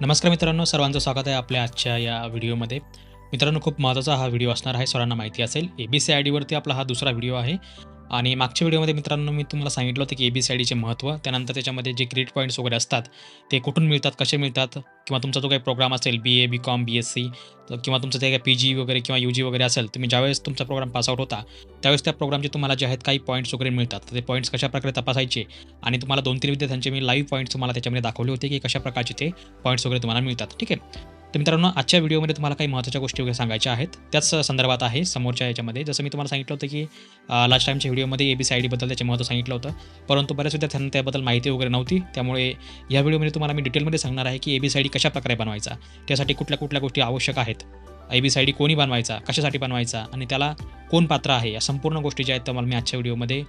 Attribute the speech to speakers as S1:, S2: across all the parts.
S1: नमस्कार मित्रांनो सर्वांचं स्वागत आहे आपल्या आजच्या या व्हिडिओमध्ये. मित्रांनो खूप महत्त्वाचा हा व्हिडिओ असणार आहे सर्वांना माहिती असेल. ए बी सी आय डीवरती आपला हा दुसरा व्हिडिओ आहे. आणि मागच्या व्हिडिओमध्ये मित्रांनो मी तुम्हाला सांगितलं होतं की ए बी सी आय डीचे महत्त्व त्यानंतर त्याच्यामध्ये जे क्रेडिट पॉईंट्स वगैरे असतात ते कुठून मिळतात कसे मिळतात किंवा तुमचा जो काही प्रोग्राम असेल B A B com B S C किंवा तुमचं जे काही पी जी वगैरे किंवा यू जी वगैरे असेल तुम्ही ज्यावेळेस तुमचा प्रोग्राम पासआउट होता त्यावेळेस त्या प्रोग्रामचे तुम्हाला जे आहेत काही पॉईंट्स वगैरे मिळतात. तर ते पॉईंट्स कशाप्रकारे तपासायचे? आणि तुम्हाला दोन तीन विद्यार्थ्यांचे मी लाईव्ह पॉईंट्स तुम्हाला त्याच्यामध्ये दाखवले होते की कशा प्रकारचे ते पॉईंट्स वगैरे तुम्हाला मिळतात. ठीक आहे? तर मित्रांनो आजच्या व्हिडिओमध्ये तुम्हाला काही महत्त्वाच्या गोष्टी वगैरे सांगायच्या आहेत. त्याच संदर्भात आहे समोरच्या याच्यामध्ये. जसं मी तुम्हाला सांगितलं होतं की लास्ट टाईमच्या व्हिडिओमध्ये ए बी सी आय डीबद्दल त्याचे महत्त्व सांगितलं होतं. परंतु बऱ्याच विद्यार्थ्यांना त्याबद्दल माहिती वगैरे नव्हती. त्यामुळे या व्हिडिओमध्ये तुम्हाला मी डिटेलमध्ये सांगणार आहे की A B C I D कशा प्रकारे बनवायचा. त्यासाठी कुठल्या कुठल्या गोष्टी आवश्यक आहेत. A B C I D कोणी बनवायचा कशासाठी बनवायचा आणि त्याला कोण पात्र आहे या संपूर्ण गोष्टी ज्या आहेत तुम्हाला मी आजच्या व्हिडिओमध्ये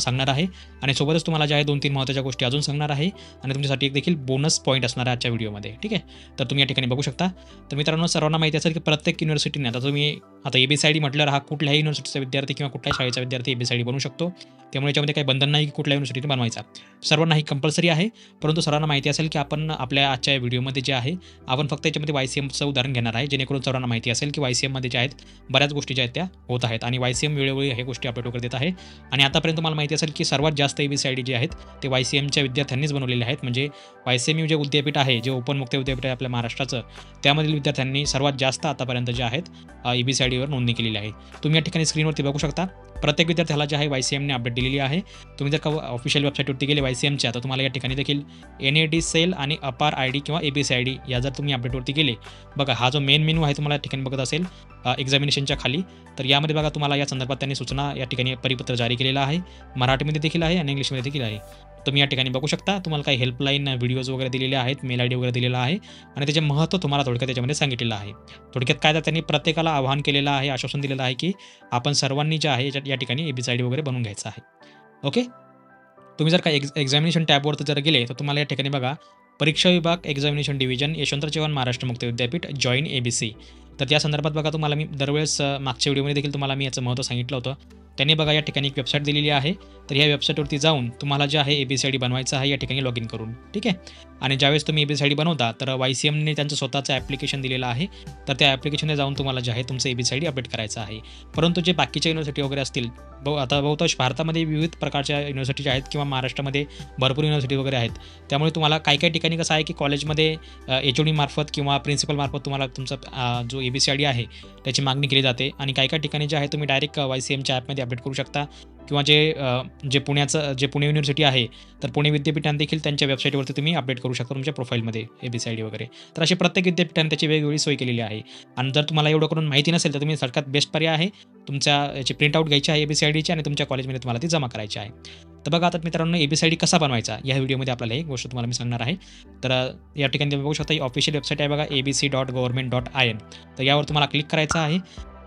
S1: सांगणार आहे. आणि सोबतच तुम्हाला ज्या आहे दोन तीन महत्त्वाच्या गोष्टी अजून सांगणार आहे आणि तुमच्यासाठी एक देखील बोनस पॉईंट असणार आहे आजच्या व्हिडिओमध्ये ठीक आहे? तर तुम्ही या ठिकाणी बघू शकता. तर मित्रांनो सर्वांना माहिती असेल की प्रत्येक युनिव्हर्सिटीने आता तुम्ही आता A B C I D म्हटल्यावर हा कुठल्याही युनिव्हर्सिटीचा विद्यार्थी किंवा कुठल्याही शाळेचा विद्यार्थी A B C I D बनवू शकतो. त्यामुळे याच्यामध्ये काही बंधन नाही की कुठल्या युनिव्हर्सिटीने बनवायचा. सर्वांना ही कंपल्सरी आहे. परंतु सर्वांना माहिती असेल की आपण आपल्या आजच्या व्हिडिओमध्ये जे आहे आपण फक्त याच्यामध्ये वाय सी एमचं उदाहरण घेणार आहे. जेणेकरून सर्वांना माहिती असेल की वाय सी एममध्ये ज्या आहेत बऱ्याच गोष्टी ज्या आहेत त्या होत आहेत. आणि वाय सी एम वेळोवेळी हे गोष्टी अपडेट वगैरे देत आहे. आणि आतापर्यंत तुम्हाला माहिती असेल की सर्वात जास्त A B C I D जे आहेत ते वाय सी एमच्या विद्यार्थ्यांनीच बनवलेले आहेत. म्हणजे वाय सी एम यू जे विद्यापीठ आहे जे ओपन मुक्त विद्यापीठ आहे आपल्या महाराष्ट्राचं त्यामधील विद्यार्थ्यांनी सर्वात जास्त आतापर्यंत जे आहेत A B C I D आयडीवर नोंदणी केलेली आहे. तुम्ही या ठिकाणी स्क्रीनवरती बघू शकता. प्रत्येक विद्यार्थ्याला जे आहे वाय सी एमने अपडेट दिलेली आहे. तुम्ही जर का ऑफिशियल वेबसाईटवरती गेले वाय सी एमच्या तर तुम्हाला या ठिकाणी देखील एन ए डी सेल आणि अपार आय डी किंवा A B C I D या जर तुम्ही अपडेटवरती गेले बघा हा जो मेन मेनू आहे तुम्हाला या ठिकाणी बघत असेल एक्झामिनेशनच्या खाली. तर यामध्ये बघा तुम्हाला या संदर्भात त्यांनी सूचना या ठिकाणी परिपत्र जारी केलेलं आहे. मराठीमध्ये देखील आहे आणि इंग्लिशमध्ये देखील आहे. तुम्ही या ठिकाणी बघू शकता तुम्हाला काही हेल्पलाईन व्हिडिओज वगैरे दिलेले आहेत मेल आय डी वगैरे दिलेला आहे आणि त्याचे महत्त्व तुम्हाला थोडक्यात त्याच्यामध्ये सांगितलेलं आहे. थोडक्यात काय तर त्यांनी प्रत्येकाला आवाहन केलेलं आहे आश्वासन दिलेलं आहे की आपण सर्वांनी जे आहे या या ठिकाणी A B C I D वगैरे बनवून घ्यायचं आहे. ओके तुम्ही जर का एक्झ एक्झामिनेशन टॅबवर जर गेले तर तुम्हाला या ठिकाणी बघा परीक्षा विभाग examination division Yashwant Chavan Maharashtra Mukta Vidyapeeth join ए बी सी तर त्या संदर्भात बघा तुम्हाला मी दरवेळेस मागच्या व्हिडिओमध्ये देखील तुम्हाला मी याचं महत्त्व सांगितलं होतं. त्याने बघा या ठिकाणी एक वेबसाईट दिलेली आहे. तर या वेबसाईटवरती जाऊन तुम्हाला जे आहे A B C I D बनवायचं आहे या ठिकाणी लॉग इन करून. ठीक आहे? आणि ज्यावेळेस तुम्ही A B C I D बनवता तर वाय सी एमने त्यांचं स्वतःचं ॲप्लिकेशन दिलेलं आहे. तर त्या ॲप्लिकेशनने जाऊन तुम्हाला जे आहे तुमचं A B C I D update करायचं आहे. परंतु जे बाकीच्या युनिव्हर्सिटी वगैरे असतील बहु आता बहुतांश भारतामध्ये विविध प्रकारच्या युनिव्हर्सिटी आहेत किंवा महाराष्ट्रामध्ये भरपूर युनिव्हर्सिटी वगैरे आहेत. त्यामुळे तुम्हाला काही काही ठिकाणी कसं आहे की कॉलेजमध्ये एच ओ मार्फत किंवा प्रिन्सिपलमार्फत तुम्हाला तुमचा जो A B C I D आहे त्याची मागणी केली जाते. आणि काही काही ठिकाणी जे आहे तुम्ही डायरेक्ट वाय सी एमच्या ॲपमध्ये अपडेट करू शकता. किंवा जे जे पुण्याचं जे पुणे युनिव्हर्सिटी आहे तर पुणे विद्यापीठाने देखील त्यांच्या वेबसाईटवरती तुम्ही अपडेट करू शकता तुमच्या प्रोफाईलमध्ये A B C I D वगैरे. तर अशी प्रत्येक विद्यापीठाने त्याची वेगवेगळी सोय केलेली आहे. आणि जर तुम्हाला एवढं करून माहिती नसेल तर तुम्ही सगळ्यात बेस्ट पर्याय आहे तुमच्या याची प्रिंटआउट घ्यायची आहे ए बी सी आय डीची आणि तुमच्या कॉलेजमध्ये तुम्हाला ती जमा करायची आहे. तर बघा आता मित्रांनो A B C I D कसा बनवायचा? या व्हिडिओमध्ये आपल्याला एक गोष्ट तुम्हाला मी सांगणार आहे. तर या ठिकाणी तुम्ही बघू शकता ही ऑफिशियल वेबसाईट आहे बघा A B C dot government dot I N तर यावर तुम्हाला क्लिक करायचं आहे.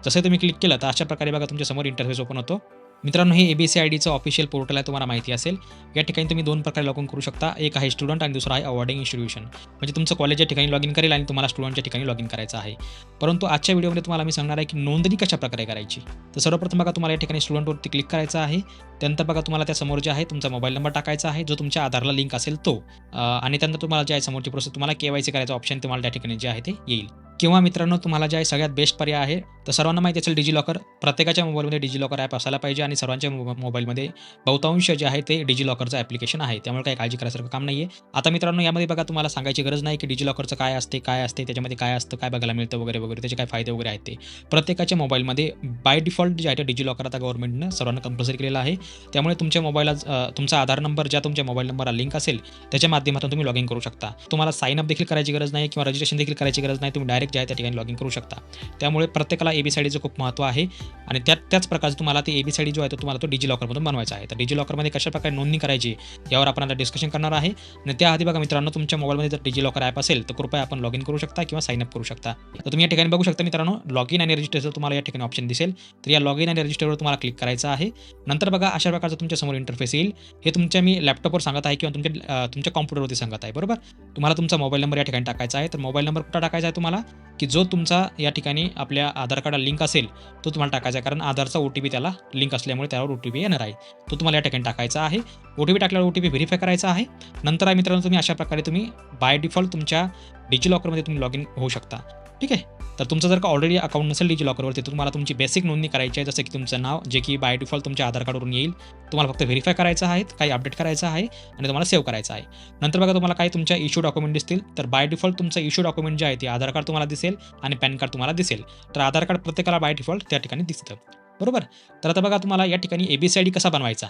S1: जसं तुम्ही क्लिक केलं तर अशा प्रकारे बघा तुमच्यासमोर इंटरफेस ओपन होतो. मित्रांनो हे ए बी सी आय डीचं ऑफिशियल पोर्टल आहे तुम्हाला माहिती असेल. या ठिकाणी तुम्ही दोन प्रकारे लॉग इन करू शकता. एक आहे स्टुडंट आणि दुसरा आहे अवॉर्डिंग इन्स्टिट्यूशन म्हणजे तुमचं कॉलेजच्या ठिकाणी लॉग इन करेल आणि तुम्हाला स्टुडंटच्या ठिकाणी लॉग इन करायचं आहे. परंतु आजच्या व्हिडिओमध्ये तुम्हाला मी सांगणार आहे की नोंदणी कशा प्रकारे करायची. तर सर्वप्रथम बघा तुम्हाला या ठिकाणी स्टुडंटवरती क्लिक करायचं आहे. त्यानंतर बघा तुम्हाला त्या समोर जे आहे तुमचा मोबाईल नंबर टाकायचा आहे जो तुमच्या आधारला लिंक असेल तो. आणि त्यानंतर तुम्हाला जे आहे समोरची प्रोसेस तुम्हाला के वाय सी करायचं ऑप्शन तुम्हाला त्या ठिकाणी जे आहे ते येईल. किंवा मित्रांनो तुम्हाला जे आहे सगळ्यात बेस्ट पर्याय आहे तर सर्वांना माहिती असेल डिजिलॉकर प्रत्येकाच्या मोबाईलमध्ये डिजिलॉकर ॲप असायला पाहिजे आणि सर्वांच्या मोबाईलमध्ये बहुतांश जे आहे ते डिजिलॉकरचं ॲप्लिकेशन आहे. त्यामुळे काही काळजी करायसारखं काम नाही आहे आता मित्रांनो यामध्ये बघा तुम्हाला सांगायची गरज नाही की डिजिलॉकरचं काय असते काय असते त्याच्यामध्ये काय असतं काय बघायला मिळतं वगैरे वगैरे त्याचे काय फायदे वगैरे आहेत ते. प्रत्येकाच्या मोबाईलमध्ये बाय डिफॉल्ट जे आहे ते डिजिलॉकर आता गव्हर्नमेंटनं सर्वांना कंपल्सरी केलेलं आहे. त्यामुळे तुमच्या मोबाईलला तुमचा आधार नंबर ज्या तुमच्या मोबाईल नंबरला लिंक असेल त्याच्या माध्यमातून तुम्ही लॉग इन करू शकता. तुम्हाला साईन अप देखील करायची गरज नाही किंवा रजिस्ट्रेशन देखील करायची गरज नाही तुम्ही डायरेक्ट जे आहे त्या ठिकाणी लॉग इन करू शकता. त्यामुळे प्रत्येकाला ए बी सी खूप महत्त्व आहे. आणि त्या त्याच प्रकारचं तुम्हाला ते ए बी सी जो आहे तो तुम्हाला तो डिजी लॉकरमधून बनवायचा आहे. तर डिजी लॉकरमध्ये कशा प्रकारे नोंदणी करायची यावर आपण आता डिस्कशन करणार आहे. आणि त्याआधी बघा मित्रांनो तुमच्या मोबाईलमध्ये जर डिजी लॉकर ॲप असेल तर कृपया आपण लॉग इन करू शकता किंवा साईन अप करू शकता. तर तुम्ही या ठिकाणी बघू शकता मित्रांनो लॉग इन आणि रजिस्टरचं तुम्हाला या ठिकाणी ऑप्शन दिसेल. तर या लॉग इन आणि रजिस्टरवर तुम्हाला क्लिक करायचं आहे. नंतर बघा अशा प्रकारचं तुमच्यासमोर इंटरफेस येईल. हे तुमच्या मी लॅपटॉपवर सांगत आहे किंवा तुमच्या तुमच्या कॉम्प्युटरवरती सांगत आहे बरोबर? तुम्हाला तुमचा मोबाईल नंबर या ठिकाणी टाकायचा आहे. तर मोबाईल नंबर कुठं टाकायचा आहे तुम्हाला? की जो तुमचा या ठिकाणी आपल्या आधार कार्डला लिंक असेल तो तुम्हाला टाकायचा आहे. कारण आधारचा ओ टी पी त्याला लिंक असल्यामुळे त्यावर ओ टी पी येणार आहे. तो तुम्हाला या ठिकाणी टाकायचा आहे. ओ टी पी टाकल्यावर ओ टी पी व्हेरीफाय करायचा आहे. नंतर आहे मित्रांनो तुम्ही अशा प्रकारे तुम्ही बाय डिफॉल्ट तुमच्या डिजिलॉकरमध्ये तुम्ही लॉग इन होऊ शकता. ठीक आहे? तर तुमचं जर का ऑलरेडी अकाउंट नसेल डिजी लॉकरवरती तुम्हाला तुमची बेसिक नोंदणी करायची आहे जसं की तुमचं नाव जे की बाय डिफॉल्ट तुमच्या आधार कार्डवरून येईल. तुम्हाला फक्त व्हेरीफाय करायचं आहे काही अपडेट करायचं आहे आणि तुम्हाला सेव्ह करायचं आहे. नंतर बघा तुम्हाला काही तुमच्या इश्यू डॉक्युमेंट दिसतील. तर बाय डिफॉल्ट तुमचं इश्यू डॉक्युमेंट जे आहे ते आधार कार्ड तुम्हाला दिसेल आणि पॅन कार्ड तुम्हाला दिसेल. तर आधार कार्ड प्रत्येकाला बाय डिफॉल्ट त्या ठिकाणी दिसतं. बरोबर? तर आता बघा तुम्हाला या ठिकाणी A B C I D कसा बनवायचा?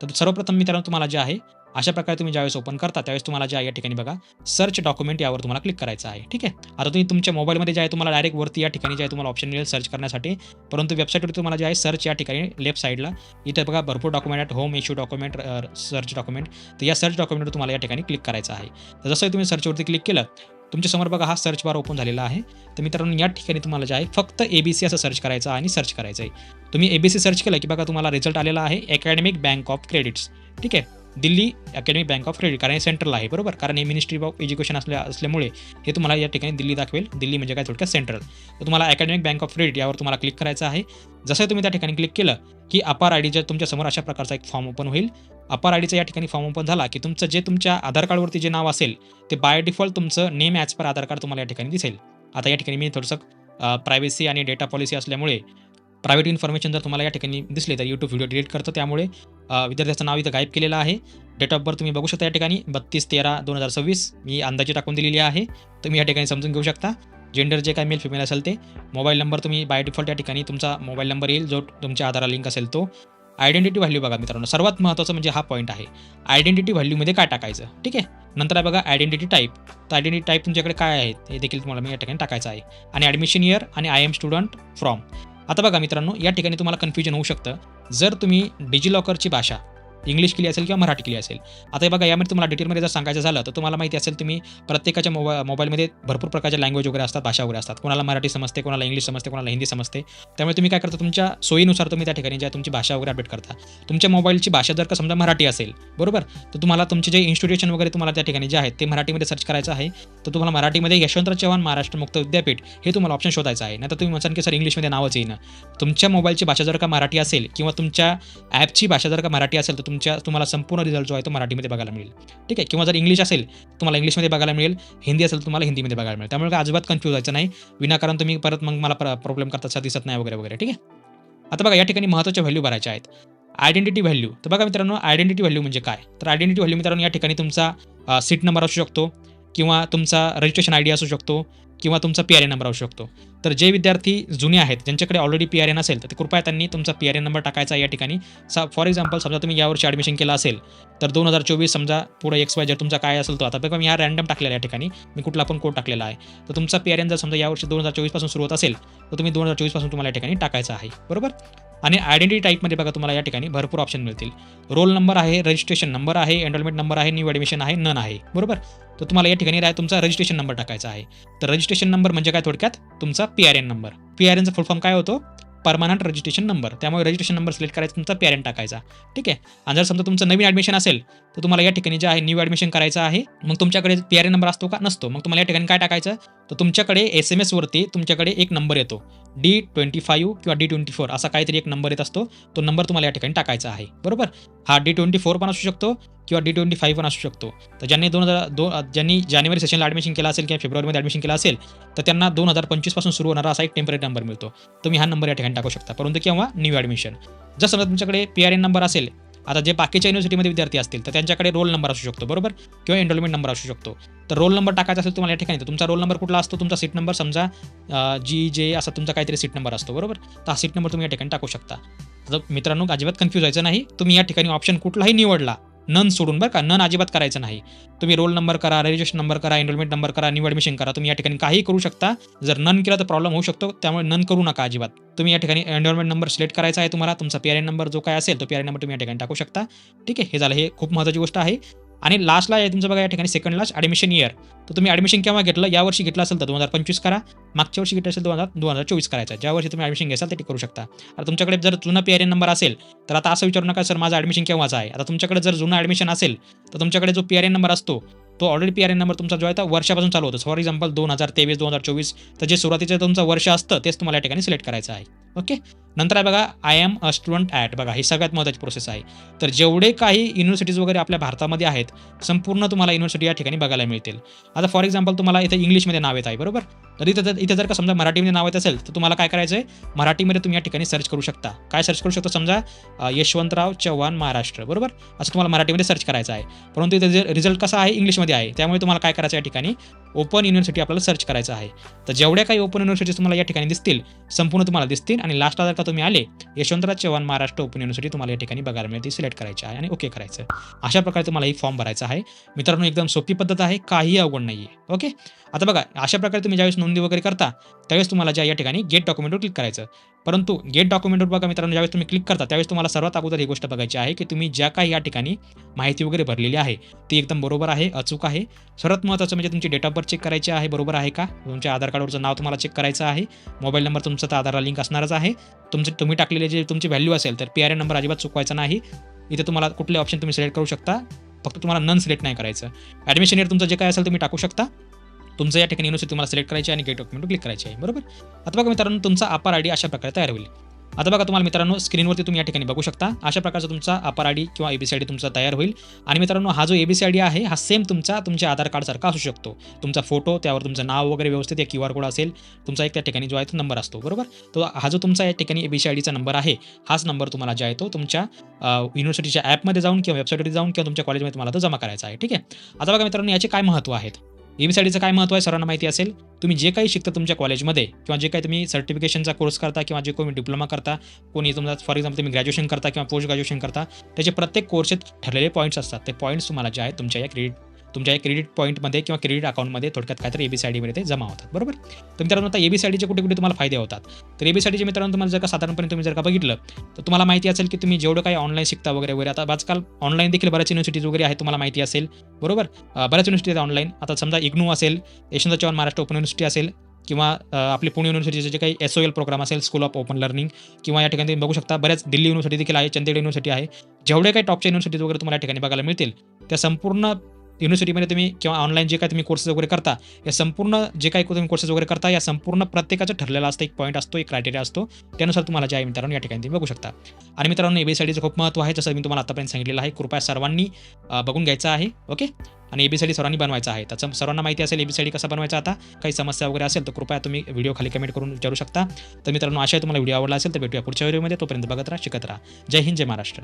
S1: तर सर्वप्रथम मित्रांनो तुम्हाला जे आहे अशा प्रकारे तुम्ही ज्यावेळेस ओपन करता त्यावेळेस तुम्हाला जे आहे या ठिकाणी बघा सर्च डॉक्युमेंट यावर तुम्हाला क्लिक करायचं आहे. ठीक आहे? आता तुम्ही तुमच्या मोबाईलमध्ये जे आहे तुम्हाला डायरेक्ट वरती या ठिकाणी जे आहे तुम्हाला ऑप्शन मिळेल सर्च करण्यासाठी. परंतु वेबसाईटवर तुम्हाला जे आहे सर्च या ठिकाणी लेफ्ट साईडला इथे बघा भरपूर डॉक्युमेंट आहेत. Home issue document search document तर या सर्च डॉक्युमेंटवर तुम्हाला या ठिकाणी क्लिक करायचं आहे. तर जसं तुम्ही सर्चवरती क्लिक केलं तुमच्यासमोर बघा हा सर्च बार ओपन झालेला आहे. तर मित्रांनो या ठिकाणी तुम्हाला जे आहे फक्त ए बी सी असं सर्च करायचं आहे आणि सर्च करायचं आहे तुम्ही ए बी सी सर्च केलं की बघा तुम्हाला रिझल्ट आलेला आहे अकॅडमिक बँक ऑफ क्रेडिट्स ठीक आहे? Delhi academy bank of credit कारण हे सेंट्रल आहे बरोबर? कारण हे मिनिस्ट्री ऑफ एज्युकेशन असल्या असल्यामुळे हे तुम्हाला या ठिकाणी दिल्ली दाखवेल. दिल्ली म्हणजे काय? थोडक्यात सेंट्रल तर तुम्हाला अकॅडमिक बँक ऑफ क्रेडिट यावर तुम्हाला क्लिक करायचं आहे. जसं तुम्ही त्या ठिकाणी क्लिक केलं की अपार आय डीच्या तुमच्यासमोर अशा प्रकारचा एक फॉर्म ओपन होईल. अपार आय डीचा या ठिकाणी फॉर्म ओपन झाला की तुमचं जे तुमच्या आधार कार्डवरती जे नाव असेल ते बाय डिफॉल्ट तुमचं name as per Aadhaar card तुम्हाला या ठिकाणी दिसेल. आता या ठिकाणी मी थोडंसं प्रायव्हसी आणि डेटा पॉलिसी असल्यामुळे प्रायव्हेट इन्फॉर्मेशन जर तुम्हाला या ठिकाणी दिसले तर यूट्यूब व्हिडिओ डिलीट करतो. त्यामुळे विद्यार्थ्याचं नाव इथं गायब केलेलं आहे. डेट ऑफ बर्थ तुम्ही बघू शकता या ठिकाणी. बत्तीस तेरा दोन हजार सव्वीस. मी अंदाजे टाकून दिलेली आहे. तुम्ही या ठिकाणी समजून घेऊ शकता. जेंडर जे काय मेल फिमेल असेल ते मोबाईल नंबर तुम्ही बाय डिफॉल्ट या ठिकाणी तुमचा मोबाईल नंबर येईल जो तुमच्या आधार लिंक असेल तो. आयडेंटिटी व्हॅल्यू बघा मित्रांनो. सर्वात महत्त्वाचं म्हणजे हा पॉईंट आहे. आयडेंटिटी व्हॅल्यूमध्ये काय टाकायचं? ठीक आहे? नंतर आहे बघा आयडेंटिटी टाईप तर आयडेंटिटी टाईप तुमच्याकडे काय आहे? हे देखील तुम्हाला मी या ठिकाणी टाकायचं आहे. आणि ॲडमिशन इयर आणि आय एम स्टुडंट फ्रॉम आता बघा मित्रांनो या ठिकाणी तुम्हाला कन्फ्युजन होऊ शकतं. जर तुम्ही डिजिलॉकरची भाषा इंग्लिश केली असेल किंवा मराठी केली असेल. आता हे बघा यामध्ये तुम्हाला डिटेलमध्ये जर सांगायचं झालं तर तुम्हाला माहिती असेल तुम्ही प्रत्येकाच्या मोबा मोबाईलमध्ये भरपूर प्रकारच्या लँग्वेज वगैरे असतात भाषा वगैरे असतात. कोणाला मराठी समजते कोणाला इंग्लिश समजते कोणाला हिंदी समजते. त्यामुळे तुम्ही काय करता तुमच्या सोयीनुसार तुम्ही त्या ठिकाणी ज्या तुमची भाषा वगैरे अपडेट करता तुमच्या मोबाईलची भाषा जर का समजा मराठी असेल बरोबर? तर तुम्हाला तुमचे जे इन्स्टिट्यूशन वगैरे तुम्हाला त्या ठिकाणी जे आहेत ते मराठीमध्ये सर्च करायचं आहे. तर तुम्हाला मराठीमध्ये यशवंतराव चव्हाण महाराष्ट्र मुक्त विद्यापीठ हे तुम्हाला ऑप्शन शोधायचं आहे. नाही तर तुम्ही म्हणसान की सर इंग्लिशमध्ये नावच येईन. तुमच्या मोबाईलची भाषा जर का मराठी असेल किंवा तुमच्या ॲपची भाषा जर का मराठी असेल तर तुमच्या तुम्हाला संपूर्ण रिझल्ट जो आहे तो मराठीमध्ये बघायला मिळेल. ठीक आहे? किंवा जर इंग्लिश असेल तुम्हाला इंग्लिशमध्ये बघायला मिळेल. हिंदी असेल तुम्हाला हिंदीमध्ये बघायला मिळेल. त्यामुळे काय अजिबात कन्फ्यूज व्हायचं नाही. विनाकारण तुम्ही परत मग मला प्रॉब्लेम करता दिसत नाही वगैरे वगैरे. ठीक आहे? आता बघा या ठिकाणी महत्त्वाच्या व्हॅल्यू भरायच्या आहेत. आयडेंटिटी व्हॅल्यू तर बघा मित्रांनो आयडेंटिटी व्हॅल्यू म्हणजे काय? तर आयडेंटिटी व्हॅल्यू मित्रांनो या ठिकाणी तुमचा सीट नंबर असू शकतो. किंवा तुमचा रजिस्ट्रेशन आय डी असू शकतो किंवा तुमचा पी आर एन नंबर असू शकतो. तर जे विद्यार्थी जुने आहेत ज्यांच्याकडे ऑलरेडी पी आर एन असेल तर कृपया त्यांनी तुमचा पी आर एन नंबर टाकायचा या ठिकाणी. सा फॉर एक्झाम्पल समजा तुम्ही यावर्षी ॲडमिशन केलं असेल तर दोन हजार चोवीस समजा पुढे एक्स वाय जर तुमचा काय असेल तो आता बघा मी हा रँडम टाकलेला या ठिकाणी. मी कुठला पण कोड टाकलेला आहे. तर तुमचा पी आर एन जर समजा यावर्षी दोन हजार चोवीसपासून सुरू होत असेल तर तुम्ही दोन हजार चोवीसपासून तुम्हाला या ठिकाणी टाकायचं आहे. बरोबर? आणि आयडेंटिटी टाईपमध्ये बघा तुम्हाला या ठिकाणी भरपूर ऑप्शन मिळतील. रोल नंबर आहे रजिस्ट्रेशन नंबर आहे एनरोलमेंट नंबर आहे न्यू ॲडमिशन आहे नन आहे. बरोबर? तर तुम्हाला या ठिकाणी राय तुमचा रजिस्ट्रेशन नंबर टाकायचा आहे. तर रजिस्ट्रेशन नंबर म्हणजे काय थोडक्यात? तुमचा P R N number P R एनचा full form काय होतो? परमनंट रजिस्ट्रेशन नंबर त्यामुळे रजिस्ट्रेशन नंबर सिलेक्ट करायचा तुमचा पी आर एन टाकायचा. ठीक आहे? आणि जर समजा तुमचं नवीन ॲडमिशन असेल तर तुम्हाला या ठिकाणी जे आहे न्यू ॲडमिशन करायचं आहे. मग तुमच्याकडे पी आर एन नंबर असतो का? नसतो. मग तुम्हाला या ठिकाणी काय टाकायचं? तर तुमच्याकडे एस एम एसवरती तुमच्याकडे एक नंबर येतो. डी ट्वेंटी फाईव्ह किंवा डी ट्वेंटी फोर असा काहीतरी एक नंबर येत असतो. तो नंबर तुम्हाला या ठिकाणी टाकायचा आहे. बरोबर? हा डी ट्वेंटी फोर पण असू शकतो किंवा डी ट्वेंटी फाईव्ह पण असू शकतो. तर ज्यांनी दोन हजार दो ज्यांनी जानेवारी सेशनला ॲडमिशन केलं असेल किंवा फेब्रुवारीमध्ये ॲडमिशन केलं असेल तर त्यांना दोन हजार पंचवीसपासून सुरू होणारा असा एक टेंपररी नंबर मिळतो. तुम्ही हा नंबर या ठिकाणी टाकू शकता. परंतु किंवा न्यू ॲडमिशन जर समजा तुमच्याकडे पी आर एन नंबर असेल आता जे बाकीच्या युनिव्हर्सिटीमध्ये विद्यार्थी असतील तर त्यांच्याकडे रोल नंबर असू शकतो बरोबर? किंवा एनरोलमेंट नंबर असू शकतो. तर रोल नंबर टाकायचा असेल तुम्हाला या ठिकाणी तुमचा रोल नंबर कुठला असतो? तुमचा सीट नंबर समजा जी जे असा तुमचा काहीतरी सीट नंबर असतो बरोबर? तर हा सीट नंबर तुम्ही या ठिकाणी टाकू शकता. तर मित्रांनो अजिबात कन्फ्यूज व्हायचं नाही. तुम्ही या ठिकाणी ऑप्शन कुठलाही निवडला नन सोडून बरं का? नन अजिबात करायचं नाही. तुम्ही रोल नंबर करा रजिस्ट्रेशन नंबर करा एनरोलमेंट नंबर करा न्यू ॲडमिशन करा. तुम्ही या ठिकाणी काही करू शकता. जर नन केला तर प्रॉब्लेम होऊ शकतो. त्यामुळे नन करू नका अजिबात. तुम्ही या ठिकाणी एनरोलमेंट नंबर सिलेक्ट करायचा आहे तुम्हाला. तुमचा पी आर एन नंबर जो काय असेल तो पी आर एन नंबर तुम्ही या ठिकाणी टाकू शकता. ठीक आहे? हे झालं. हे खूप महत्त्वाची गोष्ट आहे. आणि लास्टला आहे तुमचं बघा या ठिकाणी सेकंड लास्ट ॲडमिशन इयर तर तुम्ही ॲडमिशन केव्हा घेतलं? या वर्षी घेतलं असेल तर दोन हजार पंचवीस करा. मागच्या वर्षी घेतलं असेल दोन हजार दोन हजार चोवीस करायचं ज्या वर्षी तुम्ही ॲडमिशन घ्याल ते करू शकता. आता तुमच्याकडे जर जुना पी आर एन नंबर असेल तर आता असं विचारू नका सर माझं ॲडमिशन केव्हाचा आहे? आता तुमच्याकडे जर जुना ॲडमिशन असेल तर तुमच्याकडे जो पी आर एन नंबर असतो तो already P R N number तुमचा जो आहे तो वर्षापासून चालू होतो. फॉर एक्झाम्पल दोन हजार तेवीस दोन हजार चोवीस तर जे सुरुवातीचं तुमचं वर्ष असतं तेच तुम्हाला या ठिकाणी सिलेक्ट करायचं आहे. ओके नंतर आहे बघा I am a student at बघा ही सगळ्यात महत्त्वाची प्रोसेस आहे. तर जेवढे काही युनिव्हर्सिटीज वगैरे आपल्या भारतामध्ये आहेत संपूर्ण तुम्हाला युनिव्हर्सिटी या ठिकाणी बघायला मिळतील. आता फॉर एक्झाम्पल तुम्हाला इथे इंग्लिशमध्ये नाव येत आहे बरोबर? तर इथं जर- इथे जर का समजा मराठीमध्ये म्हणजे नाव येत असेल तर तुम्हाला काय करायचं आहे मराठीमध्ये तुम्ही या ठिकाणी सर्च करू शकता. काय सर्च करू शकता समजा? यशवंतराव चव्हाण महाराष्ट्र बरोबर? असं तुम्हाला मराठीमध्ये सर्च करायचं आहे. परंतु इथे जे रिझल्ट कसा आहे? इंग्लिशमध्ये आहे. त्यामुळे तुम्हाला काय करायचं या ठिकाणी? ओपन युनिव्हर्सिटी आपल्याला सर्च करायचं आहे. तर जेवढ्या काही ओपन युनिव्हर्सिटी तुम्हाला या ठिकाणी दिसतील संपूर्ण तुम्हाला दिसतील आणि लास्टला जर का तुम्ही आले यशवंतराव चव्हाण महाराष्ट्र ओपन युनिव्हर्सिटी तुम्हाला या ठिकाणी बघायला मिळते सिलेक्ट करायची आहे आणि ओके करायचं अशा प्रकारे तुम्हाला ही फॉर्म भरायचा आहे. मित्रांनो एकदम सोपी पद्धत आहे. काही अवघड नाही आहे ओके आता बघा अशा प्रकारे तुम्ही ज्यावेळेस नोंदणी वगैरे करता त्यावेळेस तुम्हाला ज्या या ठिकाणी गेट डॉक्युमेंटवर क्लिक करायचं. परंतु गेट डॉक्युमेंटवर बघा मित्रांनो ज्यावेळेस तुम्ही क्लिक करता त्यावेळेस तुम्हाला सर्वात अगोदर ही गोष्ट बघायची आहे की तुम्ही ज्या काही या ठिकाणी माहिती वगैरे भरलेली आहे ती एकदम बरोबर आहे अचूक आहे. सर्वात महत्त्वाचं म्हणजे तुमची डेट ऑफ बर्थ चेक करायची आहे बरोबर आहे का? तुमच्या आधार कार्डवरचं नाव तुम्हाला चेक करायचं आहे. मोबाईल नंबर तुमचा तर आधारला लिंक असणारच आहे. तुमचे तुम्ही टाकलेले जे तुमची व्हॅल्यू असेल तर पी आर एन नंबर अजिबात चुकवायचा नाही. इथे तुम्हाला कुठले ऑप्शन तुम्ही सिलेक्ट करू शकता. फक्त तुम्हाला नन सिलेक्ट नाही करायचं. ॲडमिशन इयर तुमचं जे काय असेल तुम्ही टाकू शकता. तुमचं या ठिकाणी युनिव्हर्सिटी तुम्हाला सिलेक्ट करायची आहे आणि गेट डॉक्युमेंट क्लिक करायची आहे. बरोबर? आता बघा मित्रांनो तुमचा अपार आय डी अशा प्रकारे तयार होईल. आता बघा तुम्हाला मित्रांनो स्क्रीनवरती तुम्ही या ठिकाणी बघू शकता. अशा प्रकारचा तुमचा अपार आय डी किंवा एबीसी आय डी तुमचा तयार होईल. आणि मित्रांनो हा जो एबीसी आय डी आहे हा सेम तुमचा तुमच्या आधार कार्डसारखा असू शकतो. तुमचा फोटो त्यावर तुमचं नाव वगैरे व्यवस्थित क्यू आर कोड असेल तुमचा एक त्या ठिकाणी जो आहे तो नंबर असतो. बरोबर? तो हा जो तुमचा या ठिकाणी एबीसी आय डीचा नंबर आहे हाच नंबर तुम्हाला जो आहे तो तुमच्या युनिव्हर्सिटीच्या ॲपमध्ये जाऊन किंवा वेबसाईटवर जाऊन किंवा तुमच्या कॉलेजमध्ये तुम्हाला तो जमा करायचा आहे. ठीक आहे? आता बघा मित्रांनो याचे काय महत्त्व आहेत? एबीसीआयडीचं काय महत्त्व आहे सरांना माहिती असेल? तुम्ही जे काही शिकता तुमच्या कॉलेजमध्ये किंवा जे काही तुम्ही सर्टिफिकेशनचा कोर्स करता किंवा जे कोणी डिप्लोमा करता कोणी तुमचा फॉर एक्झाम्पल तुम्ही ग्रॅज्युएशन करता किंवा पोस्ट ग्रॅज्युएशन करता त्याचे प्रत्येक कोर्सेत ठरलेले पॉईंट्स असतात. ते पॉईंट्स तुम्हाला जे आहेत तुमच्या या क्रेडिट तुमच्या क्रेडिट पॉईंटमध्ये किंवा क्रेडिट अकाउंटमध्ये थोडक्यात काहीतरी एबीसीआयडीमध्ये ते जमा होतात. बरोबर? तर मित्रांनो आता एबीसीआयडीचे कुठे कुठे तुम्हाला फायदे होतात? तर एबीसीआयडीचे मित्रांनो तुम्हाला जर का साधारणपणे तुम्ही जर का बघितलं तर तुम्हाला माहिती असेल की तुम्ही जेवढं काही ऑनलाईन शिकता वगैरे वगैरे आता आजकाल ऑनलाईन देखील बऱ्याच युनिव्हर्सिटीज वगैरे आहेत तुम्हाला माहिती असेल. बरोबर? बऱ्याच युनिव्हर्सिटी ऑनलाईन आता समजा इग्नू असेल यशवंत चव्हाण महाराष्ट्र ओपन युनिव्हर्सिटी असेल किंवा आपली पुणे युनिव्हर्सिटीचे जे काही एस ओ एल प्रोग्राम असेल स्कूल ऑफ ओपन लर्निंग किंवा या ठिकाणी तुम्ही बघू शकता बऱ्याच दिल्ली युनिव्हर्सिटी देखील आहे चंदीगड युनिव्हर्सिटी आहे. जेवढे काही टॉपच्या युनिव्हर्सिटीज वगैरे तुम्हाला या ठिकाणी बघायला मिळतील त्या संपूर्ण युनिव्हर्सिटीमध्ये तुम्ही किंवा ऑनलाईन जे काही तुम्ही कोर्सेस वगैरे करता या संपूर्ण जे काही तुम्ही कोर्सेस वगैरे करता या संपूर्ण प्रत्येकाचं ठरलेला असतं एक पॉईंट असतो एक क्रायटेरिया असतो. त्यानुसार तुम्हाला जे आहे मित्रांनो या ठिकाणी तुम्ही बघू शकता. आणि मित्रांनो एबीसीडीचं खूप महत्त्व आहे जसं मी तुम्हाला आतापर्यंत सांगितलेलं आहे कृपया सर्वांनी बघून घ्यायचं आहे ओके? आणि एबीसीडी सर्वांनी बनवायचा आहे. त्याचं सर्वांना माहिती असेल एबीसीडी कसा बनवायचा आता काही समस्या वगैरे असेल तर कृपया तुम्ही व्हिडिओ खाली कमेंट करून विचारू शकता. तर मित्रांनो आशा तुम्हाला व्हिडिओ आवडला असेल तर भेटूया पुढच्या व्हिडिओमध्ये तोपर्यंत बघत राहा शिकत राहा. जय हिंद जय महाराष्ट्र.